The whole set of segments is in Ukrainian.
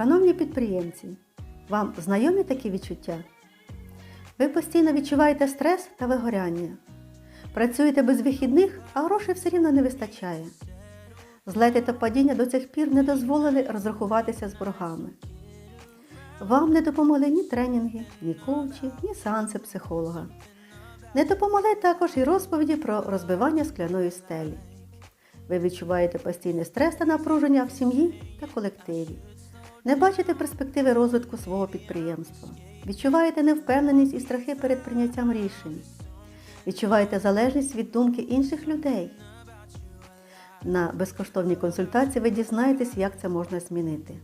Шановні підприємці, вам знайомі такі відчуття? Ви постійно відчуваєте стрес та вигоряння. Працюєте без вихідних, а грошей все рівно не вистачає. Злети та падіння до цих пір не дозволили розрахуватися з боргами. Вам не допомогли ні тренінги, ні коучі, ні сеанси психолога. Не допомогли також і розповіді про розбивання скляної стелі. Ви відчуваєте постійний стрес та напруження в сім'ї та колективі. Не бачите перспективи розвитку свого підприємства. Відчуваєте невпевненість і страхи перед прийняттям рішень. Відчуваєте залежність від думки інших людей. На безкоштовній консультації ви дізнаєтесь, як це можна змінити.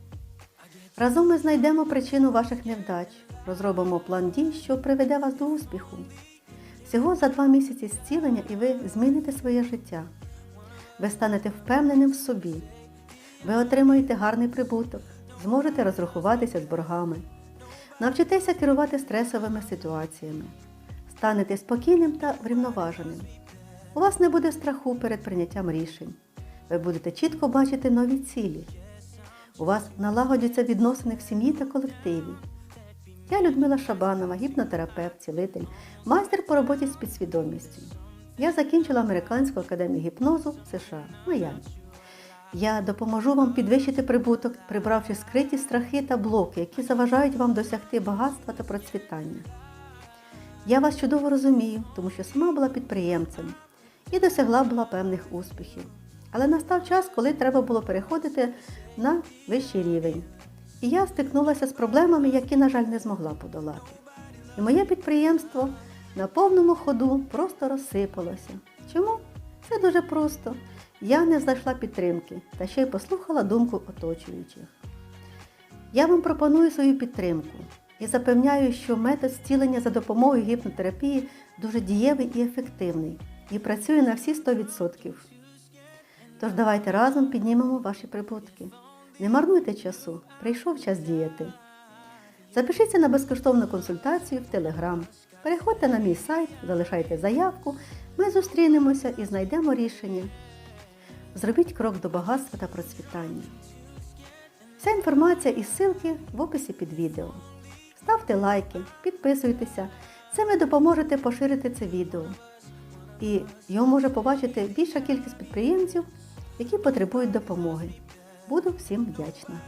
Разом ми знайдемо причину ваших невдач, розробимо план дій, що приведе вас до успіху. Всього за два місяці зцілення і ви зміните своє життя. Ви станете впевненим в собі. Ви отримаєте гарний прибуток, зможете розрахуватися з боргами, навчитеся керувати стресовими ситуаціями, станете спокійним та врівноваженим. У вас не буде страху перед прийняттям рішень. Ви будете чітко бачити нові цілі. У вас налагодяться відносини в сім'ї та колективі. Я Людмила Шабанова, гіпнотерапевт, цілитель, майстер по роботі з підсвідомістю. Я закінчила Американську академію гіпнозу в США, Майамі. Я допоможу вам підвищити прибуток, прибравши скриті страхи та блоки, які заважають вам досягти багатства та процвітання. Я вас чудово розумію, тому що сама була підприємцем і досягла була певних успіхів. Але настав час, коли треба було переходити на вищий рівень. І я стикнулася з проблемами, які, на жаль, не змогла подолати. І моє підприємство на повному ходу просто розсипалося. Чому? Все дуже просто. Я не знайшла підтримки та ще й послухала думку оточуючих. Я вам пропоную свою підтримку і запевняю, що метод зцілення за допомогою гіпнотерапії дуже дієвий і ефективний і працює на всі 100%. Тож давайте разом піднімемо ваші прибутки. Не марнуйте часу, прийшов час діяти. Запишіться на безкоштовну консультацію в Телеграм. Переходьте на мій сайт, залишайте заявку, ми зустрінемося і знайдемо рішення. Зробіть крок до багатства та процвітання. Вся інформація і ссылки в описі під відео. Ставте лайки, підписуйтеся. Це ви допоможете поширити це відео. І його може побачити більша кількість підприємців, які потребують допомоги. Буду всім вдячна.